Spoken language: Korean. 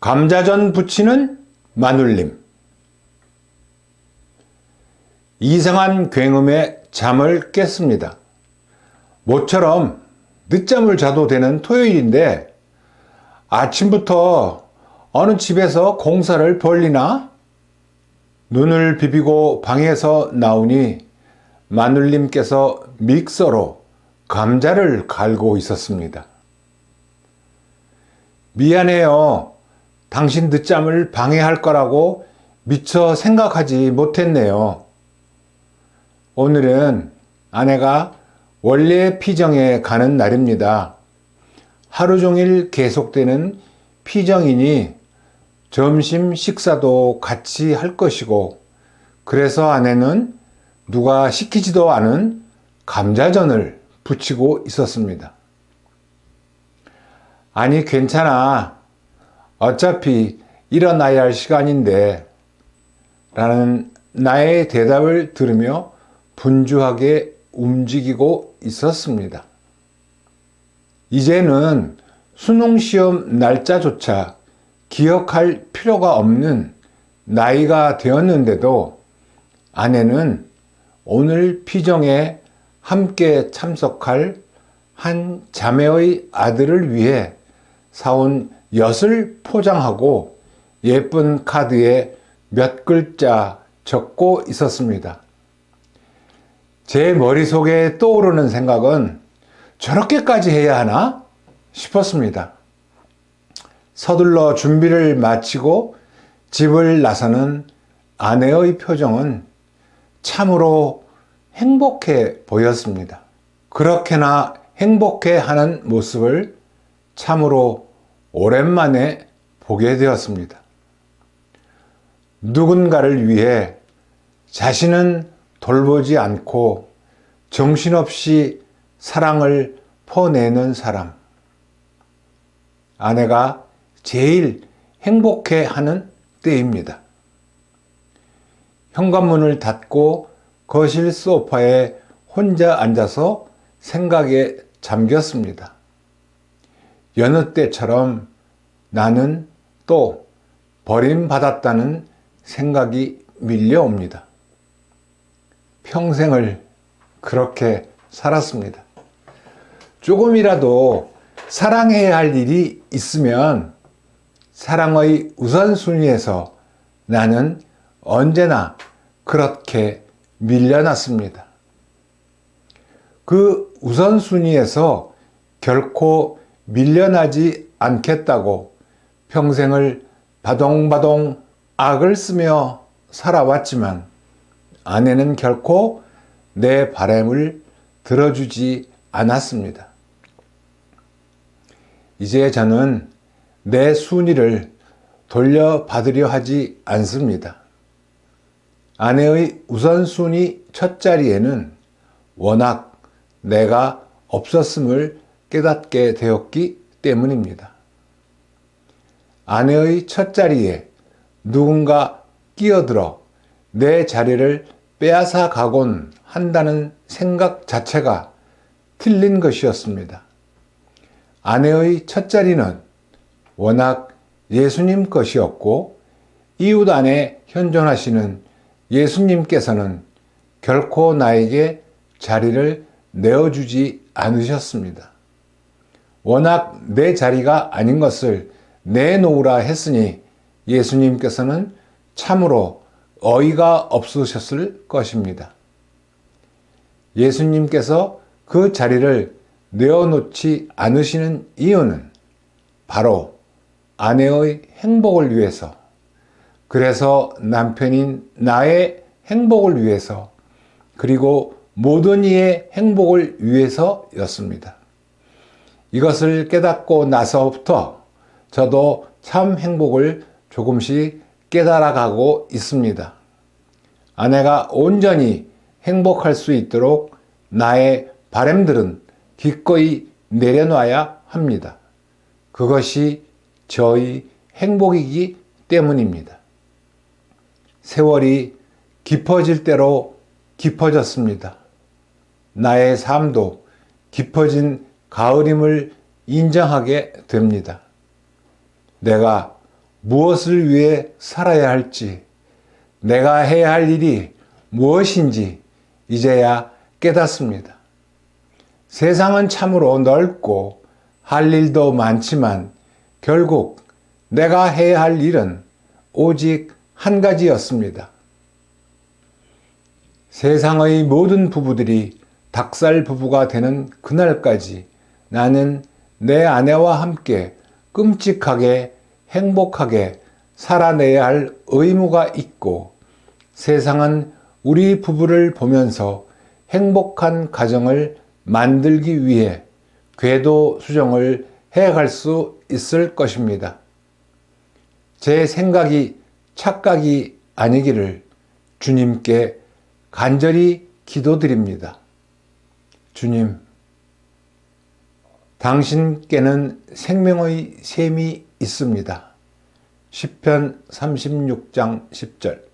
감자전 부치는 마눌님. 이상한 굉음에 잠을 깼습니다. 모처럼 늦잠을 자도 되는 토요일인데 아침부터 어느 집에서 공사를 벌리나? 눈을 비비고 방에서 나오니 마눌님께서 믹서로 감자를 갈고 있었습니다. 미안해요. 당신 늦잠을 방해할 거라고 미처 생각하지 못했네요. 오늘은 아내가 원래 피정에 가는 날입니다. 하루 종일 계속되는 피정이니 점심 식사도 같이 할 것이고, 그래서 아내는 누가 시키지도 않은 감자전을 부치고 있었습니다. 아니, 괜찮아. 어차피 일어나야 할 시간인데, 라는 나의 대답을 들으며 분주하게 움직이고 있었습니다. 이제는 수능시험 날짜조차 기억할 필요가 없는 나이가 되었는데도 아내는 오늘 피정에 함께 참석할 한 자매의 아들을 위해 사온 엿을 포장하고 예쁜 카드에 몇 글자 적고 있었습니다. 제 머릿속에 떠오르는 생각은 저렇게까지 해야 하나 싶었습니다. 서둘러 준비를 마치고 집을 나서는 아내의 표정은 참으로 행복해 보였습니다. 그렇게나 행복해 하는 모습을 참으로 오랜만에 보게 되었습니다. 누군가를 위해 자신은 돌보지 않고 정신없이 사랑을 퍼내는 사람. 아내가 제일 행복해 하는 때입니다. 현관문을 닫고 거실 소파에 혼자 앉아서 생각에 잠겼습니다. 여느 때처럼 나는 또 버림받았다는 생각이 밀려옵니다. 평생을 그렇게 살았습니다. 조금이라도 사랑해야 할 일이 있으면 사랑의 우선순위에서 나는 언제나 그렇게 밀려났습니다. 그 우선순위에서 결코 밀려나지 않겠다고 평생을 바동바동 악을 쓰며 살아왔지만 아내는 결코 내 바램을 들어주지 않았습니다. 이제 저는 내 순위를 돌려받으려 하지 않습니다. 아내의 우선순위 첫 자리에는 워낙 내가 없었음을 깨닫게 되었기 때문입니다. 아내의 첫 자리에 누군가 끼어들어 내 자리를 빼앗아 가곤 한다는 생각 자체가 틀린 것이었습니다. 아내의 첫 자리는 워낙 예수님 것이었고 이웃 안에 현존하시는 예수님께서는 결코 나에게 자리를 내어주지 않으셨습니다. 워낙 내 자리가 아닌 것을 내놓으라 했으니 예수님께서는 참으로 어이가 없으셨을 것입니다. 예수님께서 그 자리를 내어놓지 않으시는 이유는 바로 아내의 행복을 위해서, 그래서 남편인 나의 행복을 위해서, 그리고 모든 이의 행복을 위해서였습니다. 이것을 깨닫고 나서부터 저도 참 행복을 조금씩 깨달아가고 있습니다. 아내가 온전히 행복할 수 있도록 나의 바램들은 기꺼이 내려놔야 합니다. 그것이 저희 행복이기 때문입니다. 세월이 깊어질 대로 깊어졌습니다. 나의 삶도 깊어진 가을임을 인정하게 됩니다. 내가 무엇을 위해 살아야 할지, 내가 해야 할 일이 무엇인지 이제야 깨닫습니다. 세상은 참으로 넓고 할 일도 많지만 결국 내가 해야 할 일은 오직 한 가지였습니다. 세상의 모든 부부들이 닭살 부부가 되는 그날까지 나는 내 아내와 함께 끔찍하게 행복하게 살아내야 할 의무가 있고 세상은 우리 부부를 보면서 행복한 가정을 만들기 위해 궤도 수정을 해갈 수 있을 것입니다. 제 생각이 착각이 아니기를 주님께 간절히 기도드립니다. 주님, 당신께는 생명의 셈이 있습니다. 10편 36장 10절